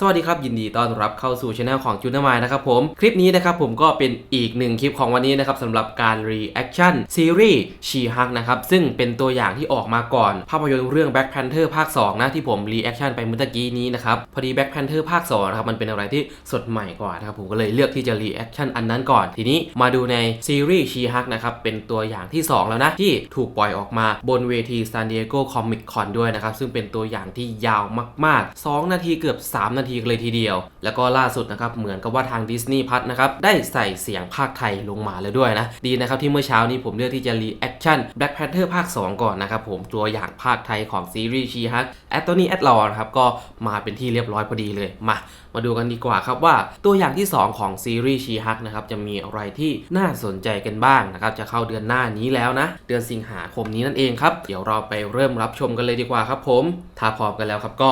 สวัสดีครับ ยินดีต้อนรับเข้าสู่ช anel ของจูนามายนะครับผม คลิปนี้นะครับผมก็เป็นอีกหนึ่งคลิปของวันนี้นะครับสำหรับการ reaction ซีรีส์ชีฮักนะครับ ซึ่งเป็นตัวอย่างที่ออกมาก่อน ภาพยนตร์เรื่อง Black Panther ภาค 2 นะที่ผม reaction ไปเมื่อกี้นี้นะครับ พอดี Black Panther ภาค 2 นะครับ มันเป็นอะไรที่สดใหม่กว่านะครับผมก็เลยเลือกที่จะ reaction อันนั้นก่อน ทีนี้มาดูในซีรีส์ชีฮักนะครับเป็นตัวอย่างที่ 2 แล้วนะที่ถูกปล่อยออกมาบนเวที San Diego Comic Con ด้วยนะครับซึ่งเป็นตัวอย่างที่ยาวมาก ๆ 2 นาทีเกือบ 3 นาทีกันเลยทีเดียว แล้วก็ล่าสุดนะครับเหมือนกับว่าทาง Disney พัทนะครับได้ใส่เสียงภาคไทยลงมาแล้วด้วยนะดีนะครับที่เมื่อเช้านี้ผมเลือกที่จะ reaction Black Panther ภาค 2 ก่อนนะครับผมตัวอย่างภาคไทยของซีรีส์ชีฮักแอตโตนี่แอดลอนะครับก็มาเป็นที่เรียบร้อยพอดีเลยมามาดูกันดีกว่าครับว่าตัวอย่างที่ 2 ของซีรีส์ชีฮักนะครับจะมีอะไรที่น่าสนใจกันบ้างนะครับจะเข้าเดือนหน้านี้แล้วนะ เดือนสิงหาคมนี้นั่นเองครับ เดี๋ยวเราไปเริ่มรับชมกันเลยดีกว่าครับผม ถ้าพร้อมกันแล้วครับก็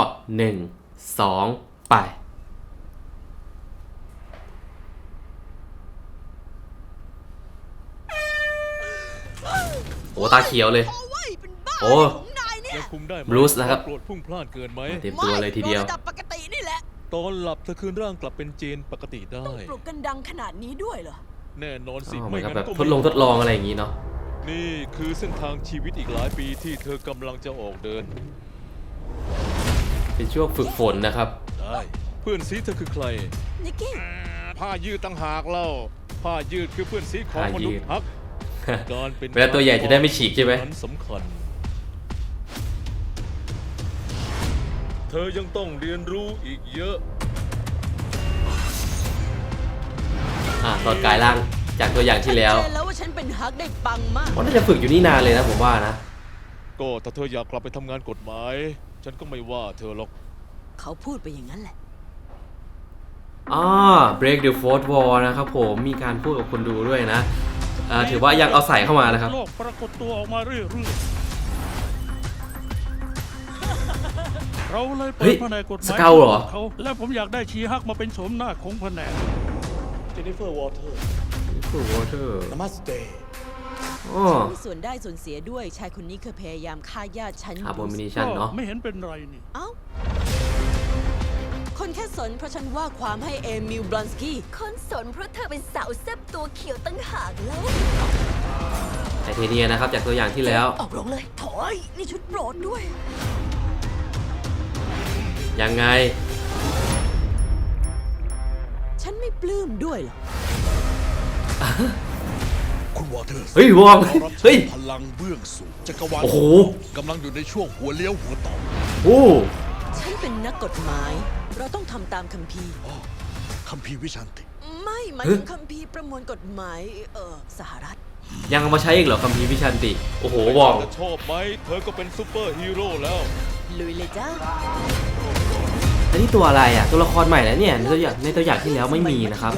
1 2 ไป โอ้ตาเขียวเลย โอ้ยเป็นบ้าโอ้ของนายเนี่ยยังคุมได้ไหม Bruce นะครับ โกรธพุ่งพล่านเกินไหม เต็มตัวเลยทีเดียวไม่ระดับปกตินี่แหละตอนหลับเธอคืนร่างกลับเป็นเจนปกติได้ ปลุกกันดังขนาดนี้ด้วยเหรอ แน่นอนสิอ๋อเหมืไม่อนกับงั้นแบบก็ทดลองทดลองอะไรอย่างนี้เนาะ นี่คือเส้นทางชีวิตอีกหลายปีที่เธอกำลังจะออกเดิน เป็นช่วงฝึกฝนนะครับ ได้ เพื่อนซีเธอคือใคร นิกกี้ ผ้ายืดตั้งหากเล่าผ้ายืดคือเพื่อนซีของผ้ามยืนุษดย์ฮักการเป็นเวลาตัวใหญ่จะได้ไม่ฉีกใช่ไหมนั้นสำคัญ เธอยังต้องเรียนรู้อีกเยอะ อ่าตอนกลายร่างจากตัวอย่างที่แล้วชัดเจนแล้วว่าฉันเป็นฮักได้ปังมากว่าน่าจะฝึกอยู่นี่นานเลยนะผมว่านะ ก็ถ้าเธออยากกลับไปทำงานกฎหมาย ฉันก็ไม่ว่าเธอหรอก เขาพูดไปอย่างนั้นแหละ อ่า break the fourth wall นะครับผม มีการพูดกับคนดูด้วยนะอ่าถือว่ายังเอาใส่เข้ามานะครับ โลกปรากฏตัวออกมาเรื่อยๆเราเลยเปิเฮ้ดยแผนกกฎหสมายเกาเหรอเขาและผมอยากได้ชีฮักมาเป็นโฉมหน้าของแผนกเจนนิเฟอร์วอเตอร์ water นามัสเตอ๋อมีส่วนได้ส่วนเสียด้วยชายคนนี้เคยพยายามฆ่าญาติฉัน abomination เนาะ ไม่เห็นเป็นไรนี่ เอ้า คนแค่สนเพราะฉันว่าความให้เอมิลบลอนสกี้ คนสนเพราะเธอเป็นสาวแซ่บตัวเขียวตั้งหากแล้วไทเทเนียนะครับจากตัวอย่างที่แล้ว ออกโรงเลยโถอยนี่ชุดโปรดด้วย ยังไง ฉันไม่ปลื้มด้วยเหรอคุณวอเตอร์เฮ้ยวองเรารับเฮ้ยใช้พลังเบื้องสูงจักรวาลโอ้โห กำลังอยู่ในช่วงหัวเลี้ยวหัวต่อ โอ้ ฉันเป็นนักกฎหมาย เราต้องทำตามคัมภีร์คัมภีร์วิชันติ ไม่หมายถึงคัมภีร์ประมวลกฎหมายเออสหรัฐ ยังเอามาใช้อีกเหรอคัมภีร์พิชันติ โอ้โหวองจะชอบไหม เธอก็เป็นซูเปอร์ฮีโร่แล้ว ลุยเลยจ้าอันนี้ตัวอะไรอะ ตัวละครใหม่นะเนี่ยในตัวอย่างในตัวอย่างที่แล้วไม่มีนะครับ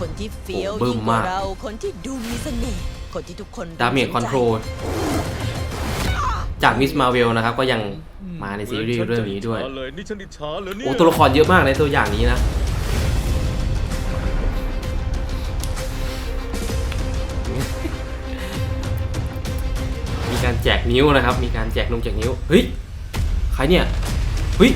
คนที่เฟี้ยวโอ้บึ้ยิ่มงกว่ามาก เรา คนที่ดูมีเสน่ห์คนที่ทุกคนดาเมจคอนโทรล จากมิสมาเวลนะครับก็ยังมาในซีรีส์เรื่องนี้ด้วยฉันจะอิจฉาเลยนี่ฉันอิจฉาเลยเนี่ยโอ้ตัวละครเยอะมากในตัวอย่างนี้นะมีการแจกนิ้วนะครับ มีการแจกนงแจกนิ้วเฮ้ยใครเนี่ยเฮ้ย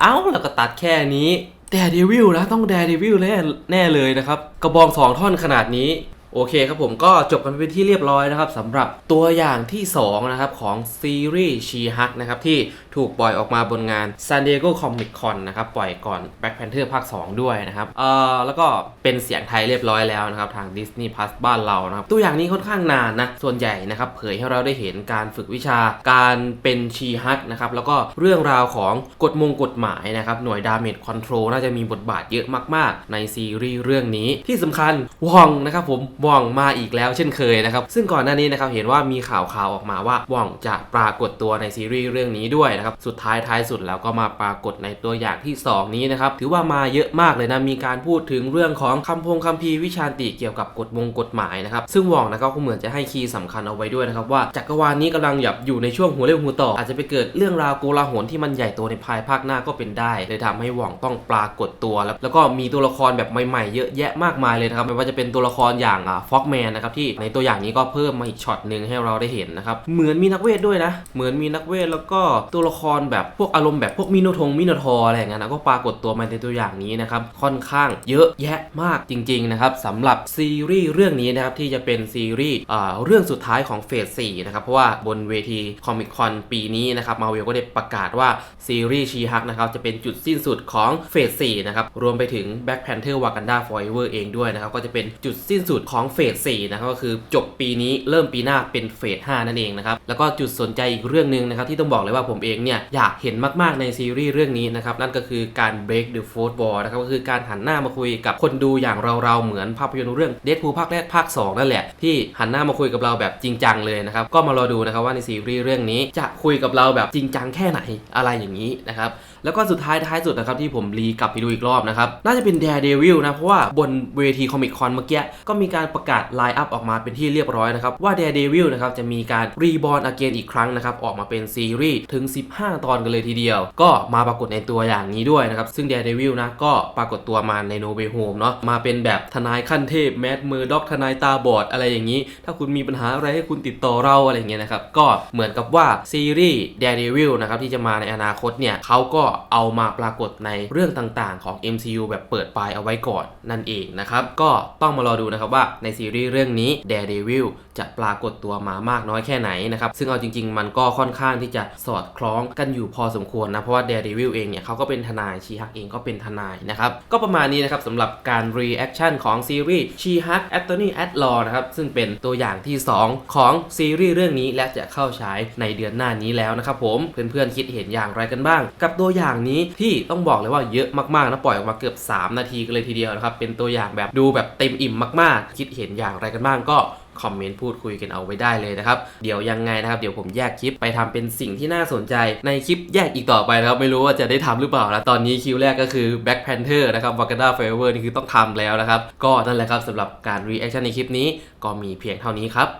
เอ้าแล้วก็ตัดแค่นี้แดเดวิลนะต้องแดเดวิลแน่แน่เลยนะครับ กระบองสองท่อนขนาดนี้ โอเคครับผมก็จบกันไปเป็นที่เรียบร้อยนะครับสำหรับตัวอย่างที่2นะครับของซีรีส์ชีฮักนะครับที่ถูกปล่อยออกมาบนงาน San Diego Comic Con นะครับปล่อยก่อน Black Panther ภาค 2 ด้วยนะครับเอ่อแล้วก็เป็นเสียงไทยเรียบร้อยแล้วนะครับทาง Disney Plus บ้านเรานะครับตัวอย่างนี้ค่อนข้างนานนะส่วนใหญ่นะครับเผยให้เราได้เห็นการฝึกวิชาการเป็นชีฮักนะครับแล้วก็เรื่องราวของกฎมงกฎหมายนะครับหน่วยดาเมจคอนโทรลน่าจะมีบทบาทเยอะมาก ๆ ในซีรีส์เรื่องนี้ที่สำคัญวองนะครับผมว่องมาอีกแล้วเช่นเคยนะครับ ซึ่งก่อนหน้านี้นะครับเห็นว่ามีข่าวข่าวออกมาว่าว่องจะปรากฏตัวในซีรีส์เรื่องนี้ด้วยนะครับ สุดท้ายท้ายสุดแล้วก็มาปรากฏในตัวอย่างที่ 2 นี้นะครับ ถือว่ามาเยอะมากเลยนะ มีการพูดถึงเรื่องของคำพงคำพีวิชาติเกี่ยวกับกฎมงกฎหมายนะครับ ซึ่งว่องนะครับก็เหมือนจะให้คีย์สำคัญเอาไว้ด้วยนะครับว่าจักรวาลนี้กำลังหยับอยู่ในช่วงหัวเรี่ยวหัวต่อ อาจจะไปเกิดเรื่องราวโกลาหลที่มันใหญ่โตในภายภาคหน้าก็เป็นได้เลยทำให้ว่องต้องปรากฏตัวแล้วแล้วก็มีตัวละครแบบใหม่ๆ เยอะแยะมากมายเลยนะครับไม่ว่าจะเป็นตัวละครอย่างอ่าาฟ็อกแมนนะครับที่ในตัวอย่างนี้ก็เพิ่มมาอีกช็อตหนึ่งให้เราได้เห็นนะครับเหมือนมีนักเวทด้วยนะ เหมือนมีนักเวทแล้วก็ตัวละครแบบพวกอารมณ์แบบพวกมิโนทงมิโนทอร์อะไรอย่างเงี้ยนะก็ปรากฏตัวมาในตัวอย่างนี้นะครับค่อนข้างเยอะแยะมากจริงๆนะครับสำหรับซีรีส์เรื่องนี้นะครับที่จะเป็นซีรีส์เรื่องสุดท้ายของเฟส4นะครับเพราะว่าบนเวทีคอมิคอนปีนี้นะครับมาเวลก็ได้ประกาศว่าซีรีส์ชีฮักนะครับจะเป็นจุดสิ้นสุดของเฟส4นะครับรวมไปถึง Black Panther Wakanda Forever เองด้วยนะครับก็จะเป็นจุดสิ้นสุดของเฟส4นะครับก็คือจบปีนี้เริ่มปีหน้าเป็นเฟส5นั่นเองนะครับแล้วก็จุดสนใจอีกเรื่องหนึ่งนะครับที่ต้องบอกเลยว่าผมเองเนี่ยอยากเห็นมากๆในซีรีส์เรื่องนี้นะครับนั่นก็คือการ break the fourth wall นะครับก็คือการหันหน้ามาคุยกับคนดูอย่างเราๆเหมือนภาพยนตร์เรื่อง Deadpool ภาคแรกภาค 2 นั่นแหละ ที่หันหน้ามาคุยกับเราแบบจริงจังเลยนะครับก็มารอดูนะครับว่าในซีรีส์เรื่องนี้จะคุยกับเราแบบจริงจังแค่ไหนอะไรอย่างนี้นะครับ แล้วก็สุดท้ายท้ายสุดนะครับที่ผมรีกลับไปดูอีกรอบนะครับ น่าจะเป็น Daredevil นะ เพราะว่าบนเวทีคอมิคคอนเมื่อกี้ ก็มีการประกาศไลน์อัพออกมาเป็นที่เรียบร้อยนะครับ ว่า Daredevil นะครับจะมีการรีบอ r n อเกนอีกครั้งนะครับ ออกมาเป็นซีรีส์ถึง 15 ตอนกันเลยทีเดียว ก็มาปรากฏในตัวอย่างนี้ด้วยนะครับ ซึ่ง Daredevil นะก็ปรากฏตัวมาใน No Way Home เนาะมาเป็นแบบทนายขั้นเทพแมดมือด็อกทนายตาบอดอะไรอย่างนี้ ถ้าคุณมีปัญหาอะไรให้คุณติดต่อเราอะไรเงี้ยนะครับก็เหมือนกับว่าซีรีส์ Daredevil นะครับที่จะมาในอนาคตเนี่ยเขาก็เอามาปรากฏในเรื่องต่างๆ ของ MCU แบบเปิดปลายเอาไว้ก่อนนั่นเองนะครับ ก็ต้องมารอดูนะครับว่าในซีรีส์เรื่องนี้ Daredevil จะปรากฏตัวมามากน้อยแค่ไหนนะครับ ซึ่งเอาจริง ๆ มันก็ค่อนข้างที่จะสอดคล้องกันอยู่พอสมควรนะ เพราะว่า Daredevil เองเนี่ยเขาก็เป็นทนายชีฮักเองก็เป็นทนายนะครับ ก็ประมาณนี้นะครับสำหรับการ reaction ของซีรีส์ชีฮัก Anthony a d l a w นะครับ ซึ่งเป็นตัวอย่างที่ 2 ของซีรีส์เรื่องนี้และจะเข้าฉายในเดือนหน้านี้แล้วนะครับผมเพื่อนๆคิดเห็นอย่างไรกันบ้าง กับตัวอย่างนี้ที่ต้องบอกเลยว่าเยอะมากๆนะปล่อยออกมาเกือบ 3 นาทีกันเลยทีเดียวนะครับเป็นตัวอย่างแบบดูแบบเต็มอิ่มมากๆ คิดเห็นอย่างไรกันบ้างก็ คอมเมนต์พูดคุยกันเอาไว้ได้เลยนะครับ เดี๋ยวยังไงนะครับ เดี๋ยวผมแยกคลิปไปทำเป็นสิ่งที่น่าสนใจในคลิปแยกอีกต่อไปนะครับ ไม่รู้ว่าจะได้ทำหรือเปล่านะตอนนี้คิวแรกก็คือ Black Panther นะครับ Wakanda Forever นี่คือต้องทำแล้วนะครับ ก็นั่นแหละครับสำหรับการรีแอคชั่นในคลิปนี้ก็มีเพียงเท่านี้ครับ